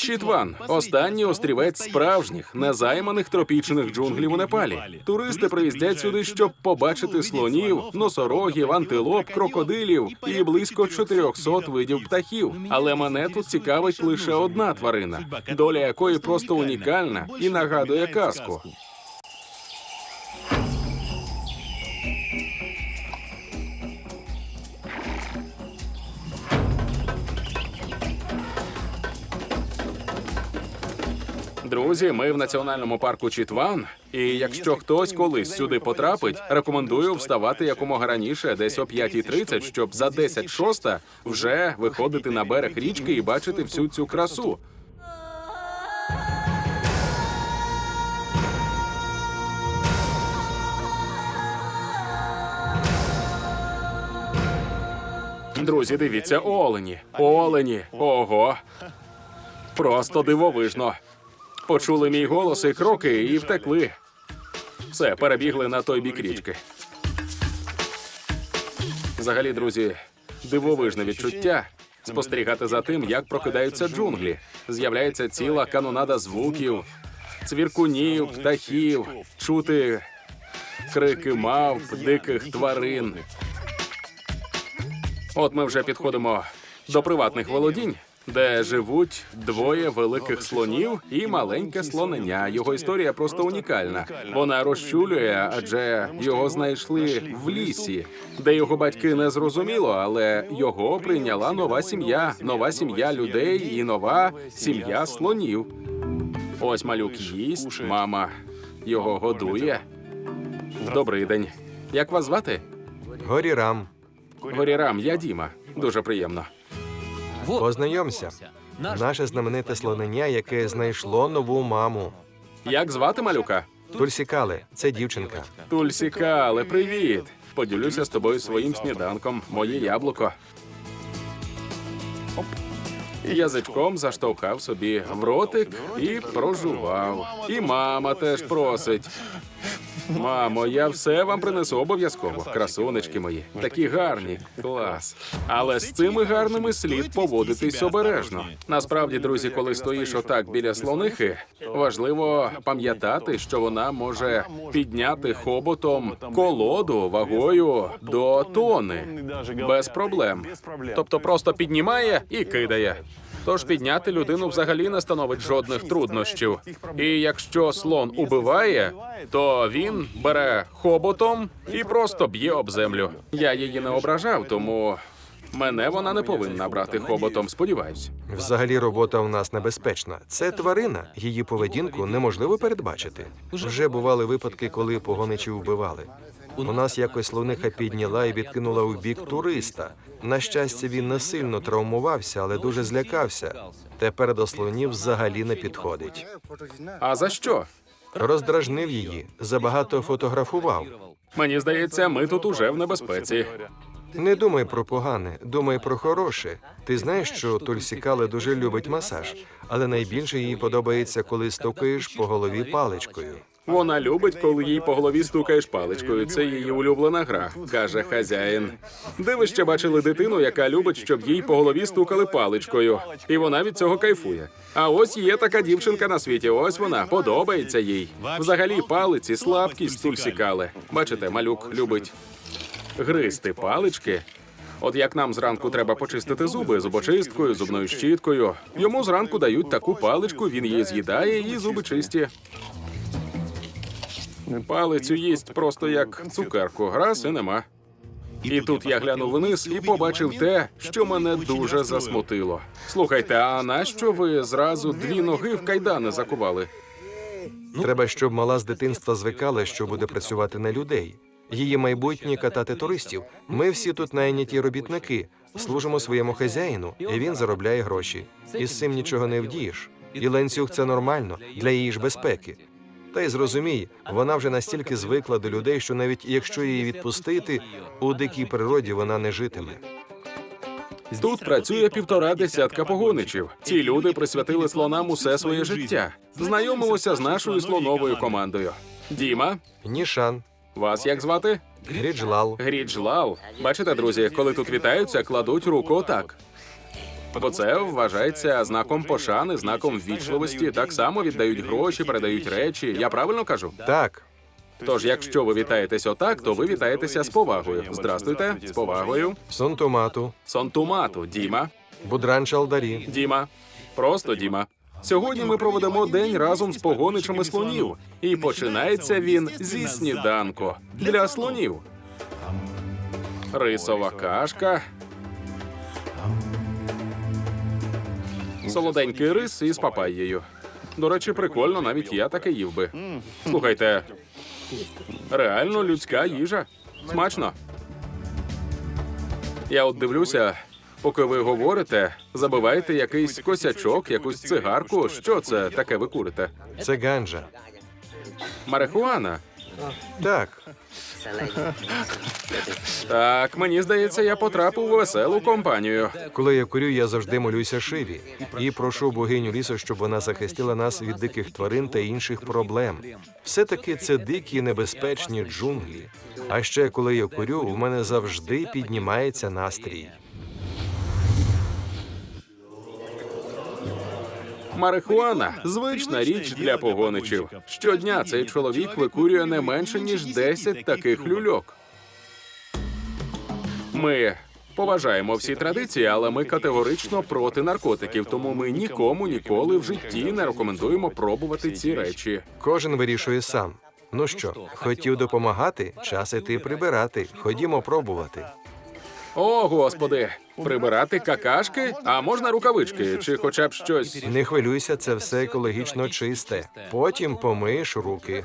Чітван останній острівець справжніх незайманих тропічних джунглів у Непалі. Туристи приїздять сюди, щоб побачити слонів, носорогів, антилоп, крокодилів і близько 400 видів птахів. Але мене тут цікавить лише одна тварина, доля якої просто унікальна і нагадує казку. Друзі, ми в національному парку Чітван. І якщо хтось колись сюди потрапить, рекомендую вставати якомога раніше, десь о 5.30, щоб за 10 шоста вже виходити на берег річки і бачити всю цю красу. Друзі, дивіться, олені. Олені. Ого. Просто дивовижно. Почули мій голос і кроки і втекли. Все, перебігли на той бік річки. Взагалі, друзі, дивовижне відчуття спостерігати за тим, як прокидаються джунглі. З'являється ціла канонада звуків, цвіркунів, птахів, чути крики мавп, диких тварин. От ми вже підходимо до приватних володінь, де живуть двоє великих слонів і маленьке слонення. Його історія просто унікальна. Вона розчулює, адже його знайшли в лісі, де його батьки не зрозуміло, але його прийняла нова сім'я, нова сім'я людей і нова сім'я слонів. Ось малюк їсть, мама його годує. Добрий день. Як вас звати? Горірам, Горірам, я Діма. Дуже приємно. Познайомся. Наше знамените слонення, яке знайшло нову маму. Як звати малюка? Тульсікали, це дівчинка. Тульсікале, привіт. Поділюся з тобою своїм сніданком. Моє яблуко. Язичком заштовхав собі в ротик і прожував. І мама теж просить. Мамо, я все вам принесу обов'язково. Красунечки мої, такі гарні, клас. Але з цими гарними слід поводитись обережно. Насправді, друзі, коли стоїш отак біля слонихи, важливо пам'ятати, що вона може підняти хоботом колоду вагою до тони без проблем. Тобто просто піднімає і кидає. Тож підняти людину взагалі не становить жодних труднощів. І якщо слон убиває, то він бере хоботом і просто б'є об землю. Я її не ображав, тому мене вона не повинна брати хоботом. Сподіваюсь. Взагалі, робота у нас небезпечна. Це тварина, її поведінку неможливо передбачити. Вже бували випадки, коли погоничів вбивали. У нас якось слониха підняла і відкинула у бік туриста. На щастя, він не сильно травмувався, але дуже злякався. Тепер до слонів взагалі не підходить. А за що? Роздражнив її, забагато фотографував. Мені здається, ми тут уже в небезпеці. Не думай про погане, думай про хороше. Ти знаєш, що Тульсікале дуже любить масаж, але найбільше їй подобається, коли стукаєш по голові паличкою. Вона любить, коли їй по голові стукаєш паличкою. Це її улюблена гра, каже хазяїн. Де ви ще бачили дитину, яка любить, щоб їй по голові стукали паличкою, і вона від цього кайфує. А ось є така дівчинка на світі. Ось вона подобається їй. Взагалі, палиці слабкість тульсікали. Бачите, малюк любить гризти палички. От як нам зранку треба почистити зуби зубочисткою, зубною щіткою. Йому зранку дають таку паличку, він її з'їдає і зуби чисті. Палицю їсть просто як цукерку, раз і нема. І тут я глянув вниз і побачив те, що мене дуже засмутило. Слухайте, а нащо ви зразу дві ноги в кайдани закували? Треба, щоб мала з дитинства звикала, що буде працювати на людей. Її майбутнє катати туристів. Ми всі тут найняті робітники, служимо своєму хазяїну, і він заробляє гроші. І з цим нічого не вдієш. І ланцюг це нормально для її ж безпеки. Та й зрозумій, вона вже настільки звикла до людей, що навіть якщо її відпустити, у дикій природі вона не житиме. Тут працює півтора десятка погоничів. Ці люди присвятили слонам усе своє життя. Знайомилося з нашою слоновою командою. Діма, Нішан, вас як звати? Гріджлал, Гріджлал. Бачите, друзі, коли тут вітаються, кладуть руку отак. Бо це вважається знаком пошани, знаком ввічливості. Так само віддають гроші, передають речі. Я правильно кажу? Так, Тож, якщо ви вітаєтесь отак, то ви вітаєтеся з повагою. Здрастуйте, з повагою. Сонтомату, Сонтумату, Діма. Будран Чалдарі. Діма. Просто Діма. Сьогодні ми проведемо день разом з погоничами слонів. І починається він зі сніданку для слонів. Рисова кашка. Солоденький рис із папайєю. До речі, прикольно, навіть я таке їв би. Слухайте, реально людська їжа. Смачно. Я от дивлюся, поки ви говорите, забиваєте якийсь косячок, якусь цигарку. Що це таке ви курите? Це ганджа. Марихуана? Так, Так, мені здається, я потрапив у веселу компанію. коли я курю, я завжди молюся Шиві і прошу богиню лісу, щоб вона захистила нас від диких тварин та інших проблем. Все таки це дикі небезпечні джунглі. А ще коли я курю, в мене завжди піднімається настрій. Марихуана звична річ для погоничів. Щодня цей чоловік викурює не менше ніж 10 таких люльок. Ми поважаємо всі традиції, але ми категорично проти наркотиків, тому ми нікому ніколи в житті не рекомендуємо пробувати ці речі. Кожен вирішує сам. Ну що, хотів допомагати? Час іти прибирати. Ходімо пробувати. О, господи, прибирати какашки, а можна рукавички, чи хоча б щось. Не хвилюйся, це все екологічно чисте. Потім помиєш руки.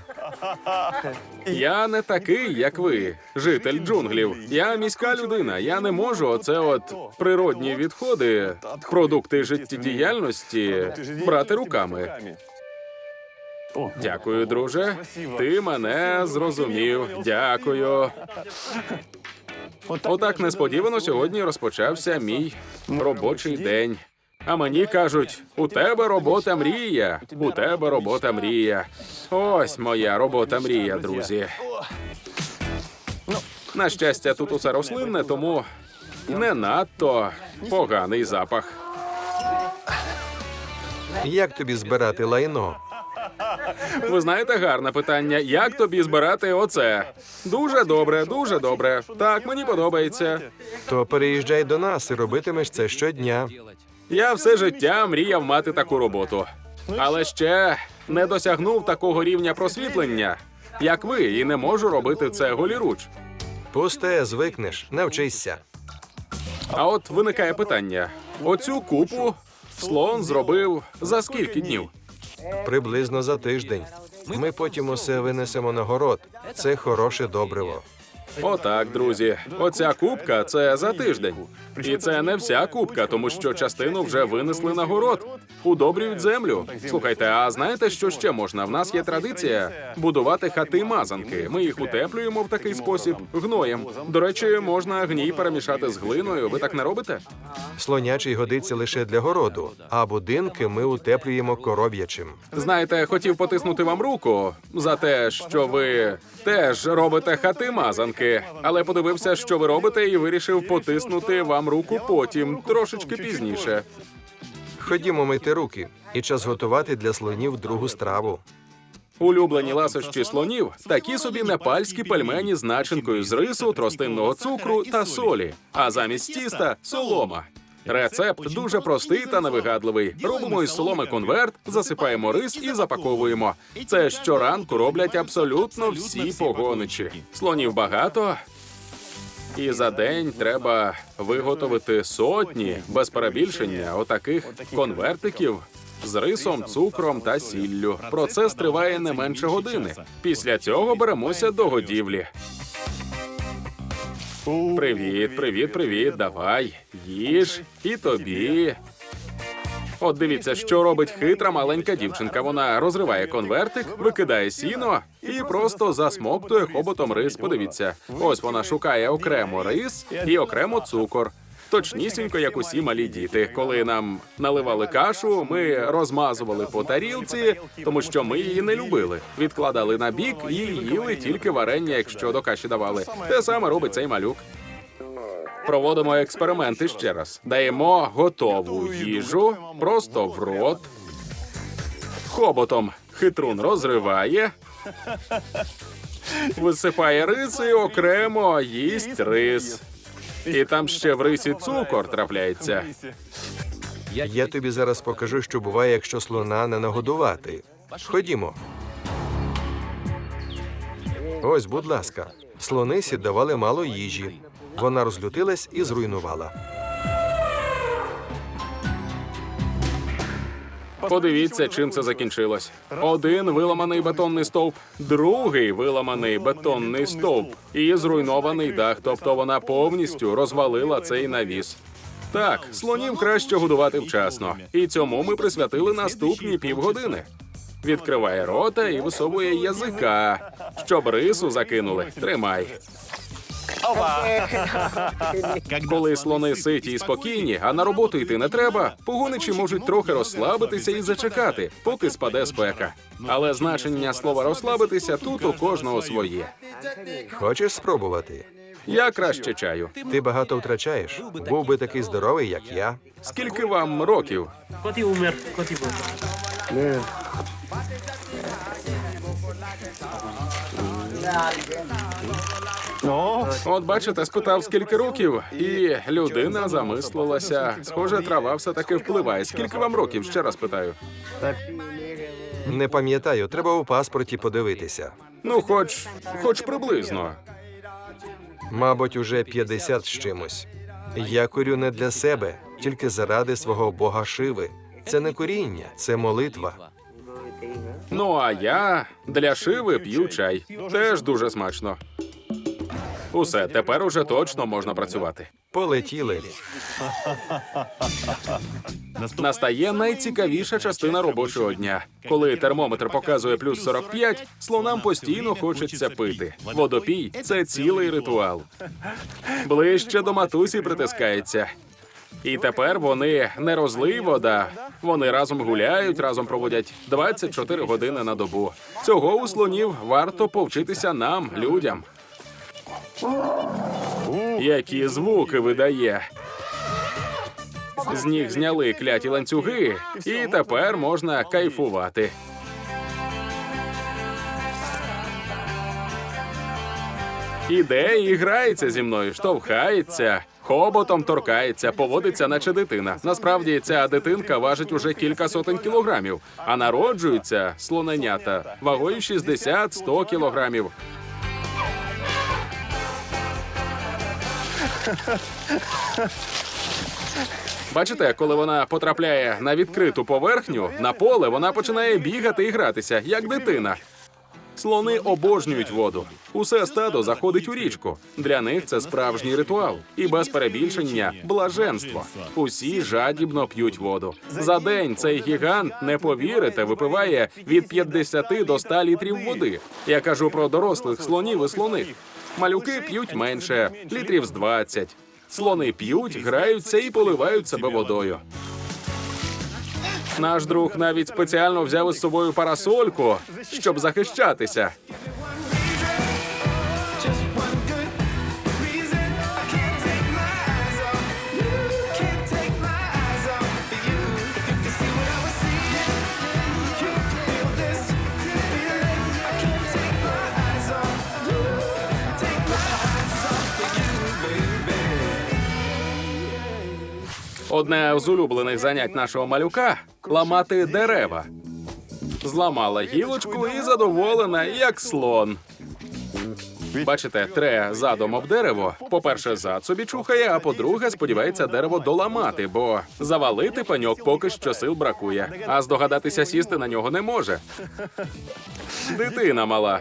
Я не такий, як ви, житель джунглів. Я міська людина. Я не можу оце от природні відходи, продукти життєдіяльності брати руками. Дякую, друже. Ти мене зрозумів. Дякую. Отак несподівано сьогодні розпочався мій робочий день. А мені кажуть: у тебе робота мрія, у тебе робота мрія. Ось моя робота мрія, друзі. На щастя, тут усе рослинне, тому не надто поганий запах. Як тобі збирати лайно? Ви знаєте, гарне питання. Як тобі збирати оце? Дуже добре, дуже добре. Так, мені подобається. То переїжджай до нас і робитимеш це щодня. Я все життя мріяв мати таку роботу, але ще не досягнув такого рівня просвітлення, як ви, і не можу робити це голіруч. Пусте, звикнеш, навчися. А от виникає питання: оцю купу слон зробив за скільки днів? Приблизно за тиждень. Ми потім усе винесемо на город. Це хороше добриво. Отак, друзі. Оця кубка це за тиждень. І це не вся кубка, тому що частину вже винесли на город. Удобрюють землю. Слухайте, а знаєте, що ще можна? В нас є традиція будувати хати мазанки. Ми їх утеплюємо в такий спосіб гноєм. До речі, можна гній перемішати з глиною. Ви так не робите? Слонячий годиться лише для городу, а будинки ми утеплюємо коров'ячим. Знаєте, хотів потиснути вам руку за те, що ви теж робите хати мазанки, але подивився, що ви робите, і вирішив потиснути вам руку потім, трошечки пізніше. Ходімо мити руки, і час готувати для слонів другу страву. Улюблені ласощі слонів такі собі непальські пельмені з начинкою з рису, тростинного цукру та солі, а замість тіста солома. Рецепт дуже простий та невигадливий. Робимо із соломи конверт, засипаємо рис і запаковуємо. Це щоранку роблять абсолютно всі погоничі. Слонів багато. І за день треба виготовити сотні без перебільшення отаких конвертиків з рисом, цукром та сіллю. Процес триває не менше години. Після цього беремося до годівлі. Привіт, привіт, привіт. Давай, їж і тобі. От дивіться, що робить хитра маленька дівчинка. Вона розриває конвертик, викидає сіно і просто засмоктує хоботом рис. Подивіться, ось вона шукає окремо рис і окремо цукор. Точнісінько, як усі малі діти. Коли нам наливали кашу, ми розмазували по тарілці, тому що ми її не любили. Відкладали на бік і їли тільки варення, якщо до каші давали. Те саме робить цей малюк. Проводимо експерименти ще раз. Даємо готову їжу просто в рот. Хоботом хитрун розриває. Висипає рис і окремо їсть рис. І там ще в рисі цукор трапляється. Я тобі зараз покажу, що буває, якщо слона не нагодувати. Ходімо. Ось, будь ласка, слонисі давали мало їжі. Вона розлютилась і зруйнувала. Подивіться, чим це закінчилось. Один виламаний бетонний стовп, другий виламаний бетонний стовп і зруйнований дах. Тобто вона повністю розвалила цей навіс. Так, слонів краще годувати вчасно, і цьому ми присвятили наступні півгодини. Відкриває рота і висовує язика, щоб рису закинули. Тримай. Коли слони ситі і спокійні, а на роботу йти не треба, погоничі можуть трохи розслабитися і зачекати, поки спаде спека. Але значення слова розслабитися тут у кожного своє. Хочеш спробувати? Я краще чаю. Ти багато втрачаєш. Був би такий здоровий, як я. Скільки вам років? Коти умер, коти був. От бачите, спитав, скільки років, і людина замислилася. Схоже, трава все таки впливає. Скільки вам років? Ще раз питаю. Не пам'ятаю, треба у паспорті подивитися. Ну, хоч, хоч приблизно. Мабуть, уже 50 з чимось. Я курю не для себе, тільки заради свого бога Шиви. Це не куріння, це молитва. Ну а я для шиви п'ю чай. Теж дуже смачно. Усе, тепер уже точно можна працювати. Полетіли. Настає найцікавіша частина робочого дня. Коли термометр показує плюс 45, слонам постійно хочеться пити. Водопій це цілий ритуал. Ближче до матусі притискається. І тепер вони не розлий вода. Вони разом гуляють, разом проводять 24 години на добу. Цього у слонів варто повчитися нам, людям. Які звуки видає. З ніг зняли кляті ланцюги, і тепер можна кайфувати. Іде і грається зі мною, штовхається, хоботом торкається, поводиться, наче дитина. Насправді ця дитинка важить уже кілька сотень кілограмів, а народжуються слоненята вагою 60-100 кілограмів. Бачите, коли вона потрапляє на відкриту поверхню, на поле вона починає бігати і гратися, як дитина. Слони обожнюють воду. Усе стадо заходить у річку. Для них це справжній ритуал. І без перебільшення блаженство. Усі жадібно п'ють воду. За день цей гігант, не повірите, випиває від 50 до 100 літрів води. Я кажу про дорослих слонів і слоних. Малюки п'ють менше, літрів з 20. Слони п'ють, граються і поливають себе водою. Наш друг навіть спеціально взяв із собою парасольку, щоб захищатися. Одне з улюблених занять нашого малюка ламати дерева. Зламала гілочку і задоволена, як слон. Бачите, тре задом об дерево. По-перше, зад собі чухає, а по-друге, сподівається дерево доламати, бо завалити пеньок поки що сил бракує, а здогадатися сісти на нього не може. Дитина мала.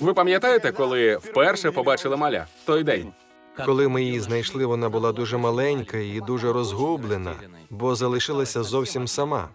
Ви пам'ятаєте, коли вперше побачили маля той день? Коли ми її знайшли, вона була дуже маленька і дуже розгублена, бо залишилася зовсім сама.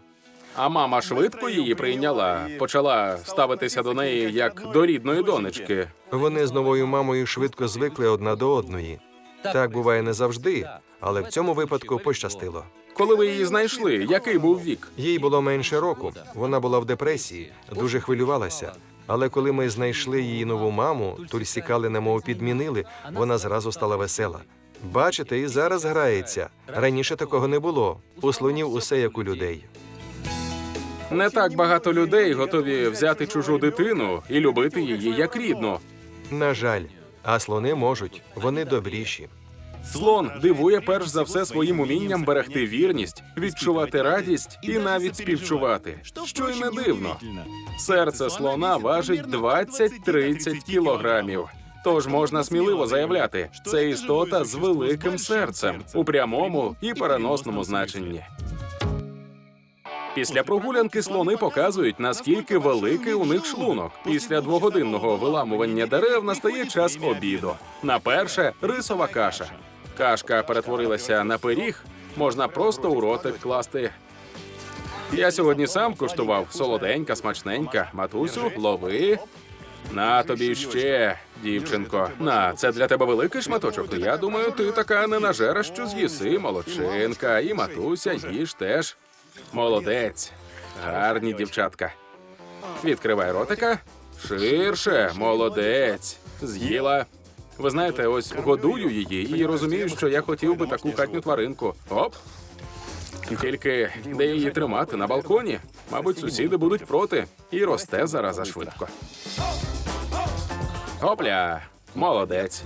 А мама швидко її прийняла, почала ставитися до неї як до рідної донечки. Вони з новою мамою швидко звикли одна до одної. Так буває не завжди, але в цьому випадку пощастило. Коли ви її знайшли, який був вік? Їй було менше року. Вона була в депресії, дуже хвилювалася. Але коли ми знайшли її нову маму, турсікали немов підмінили, вона зразу стала весела. Бачите, і зараз грається. Раніше такого не було. У слонів усе як у людей. Не так багато людей готові взяти чужу дитину і любити її як рідну. На жаль, а слони можуть, вони добріші. Слон дивує перш за все своїм умінням берегти вірність, відчувати радість і навіть співчувати. Що й не дивно. Серце слона важить 20-30 кілограмів. Тож можна сміливо заявляти, це істота з великим серцем у прямому і переносному значенні. Після прогулянки слони показують, наскільки великий у них шлунок. Після двогодинного виламування дерев настає час обіду. На перше рисова каша. Кашка перетворилася на пиріг, можна просто у ротик класти. Я сьогодні сам куштував солоденька, смачненька. Матусю, лови. На тобі ще, дівчинко. На, це для тебе великий шматочок. Я думаю, ти така ненажера, що з'їси молодчинка, і матуся їж теж. Молодець. Гарні дівчатка. Відкривай ротика. Ширше, молодець. З'їла. Ви знаєте, ось годую її і розумію, що я хотів би таку хатню тваринку. Оп. Тільки де її тримати на балконі? Мабуть, сусіди будуть проти. І росте зараза швидко. Опля, молодець.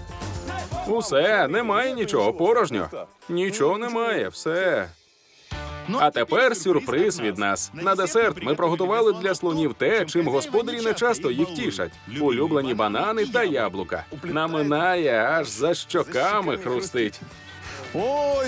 Усе, немає нічого, порожньо. Нічого немає, все. А тепер сюрприз від нас. На десерт ми приготували для слонів те, чим господарі не часто їх тішать: улюблені банани та яблука. Наминає, аж за щоками хрустить.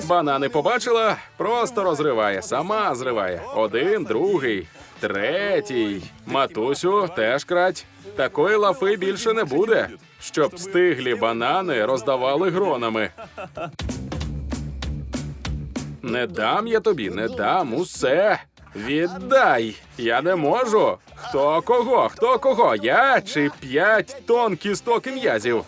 Банани побачила, просто розриває, сама зриває. Один, другий, третій. Матусю теж крадь. Такої лафи більше не буде, щоб стиглі банани роздавали гронами. Не дам я тобі, не дам усе. Віддай. Я не можу. Хто кого? Хто кого? Я чи п'ять тонн кісток і м'язів?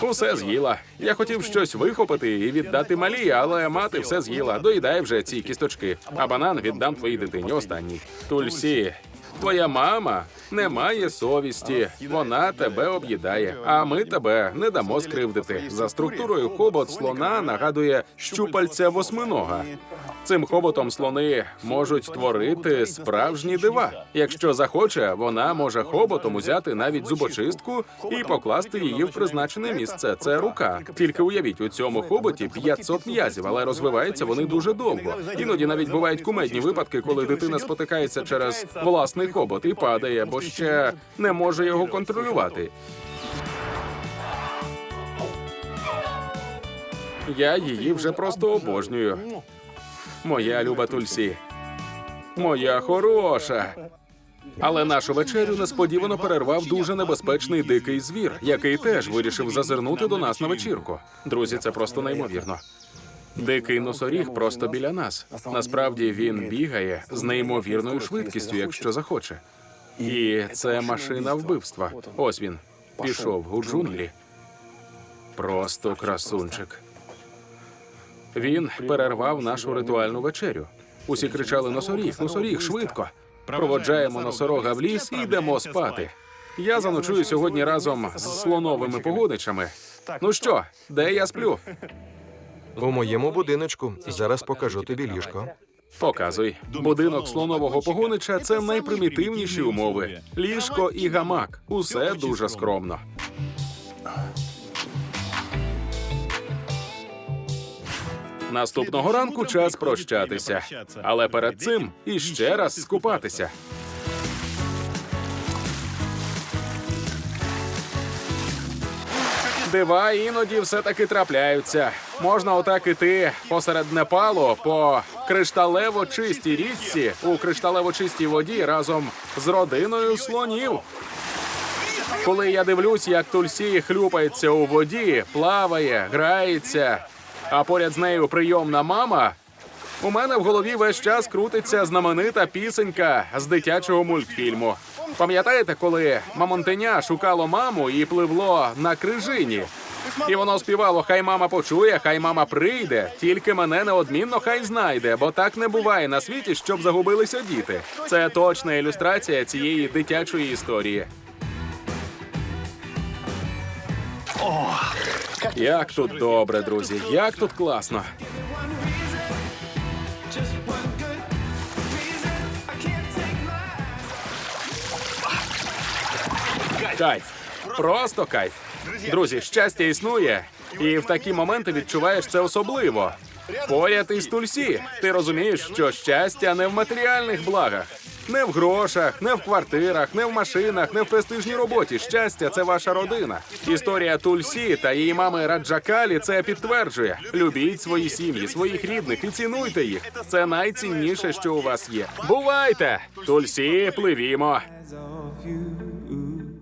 Усе з'їла. Я хотів щось вихопити і віддати малій, але мати все з'їла. Доїдай вже ці кісточки. А банан віддам твоїй дитині останній. Тульсі, твоя мама не має совісті. Вона тебе об'їдає, а ми тебе не дамо скривдити. За структурою хобот слона нагадує щупальця восьминога. Цим хоботом слони можуть творити справжні дива. Якщо захоче, вона може хоботом узяти навіть зубочистку і покласти її в призначене місце. Це рука. Тільки уявіть, у цьому хоботі 500 м'язів, але розвиваються вони дуже довго. Іноді навіть бувають кумедні випадки, коли дитина спотикається через власний хобот і падає, бо ще не може його контролювати. Я її вже просто обожнюю. Моя люба Тульсі. Моя хороша. Але нашу вечерю несподівано перервав дуже небезпечний дикий звір, який теж вирішив зазирнути до нас на вечірку. Друзі, це просто неймовірно. Дикий носоріг просто біля нас. Насправді він бігає з неймовірною швидкістю, якщо захоче. І це машина вбивства. Ось він пішов у джунглі. Просто красунчик. Він перервав нашу ритуальну вечерю. Усі кричали носоріг, носоріг, швидко. Проводжаємо носорога в ліс і йдемо спати. Я заночую сьогодні разом з слоновими погодичами. Ну що, де я сплю? У моєму будиночку зараз покажу тобі ліжко. Показуй. Будинок слонового погонича це найпримітивніші умови. Ліжко і гамак. Усе дуже скромно. Наступного ранку час прощатися. Але перед цим іще раз скупатися. Дива іноді все-таки трапляються. Можна отак іти посеред Непалу по кришталево чистій річці у кришталево чистій воді разом з родиною слонів. Коли я дивлюсь, як Тульсі хлюпається у воді, плаває, грається, а поряд з нею прийомна мама. У мене в голові весь час крутиться знаменита пісенька з дитячого мультфільму. Пам'ятаєте, коли мамонтеня шукало маму і пливло на крижині? І воно співало: Хай мама почує, хай мама прийде, тільки мене неодмінно хай знайде, бо так не буває на світі, щоб загубилися діти. Це точна ілюстрація цієї дитячої історії. Як тут добре, друзі, як тут класно. Кайф. Просто кайф. Друзі, щастя існує, і в такі моменти відчуваєш це особливо. Поряд із Тульсі. Ти розумієш, що щастя не в матеріальних благах, не в грошах, не в квартирах, не в машинах, не в престижній роботі. Щастя це ваша родина. Історія Тульсі та її мами Раджакалі це підтверджує. Любіть свої сім'ї, своїх рідних і цінуйте їх. Це найцінніше, що у вас є. Бувайте! Тульсі, пливімо!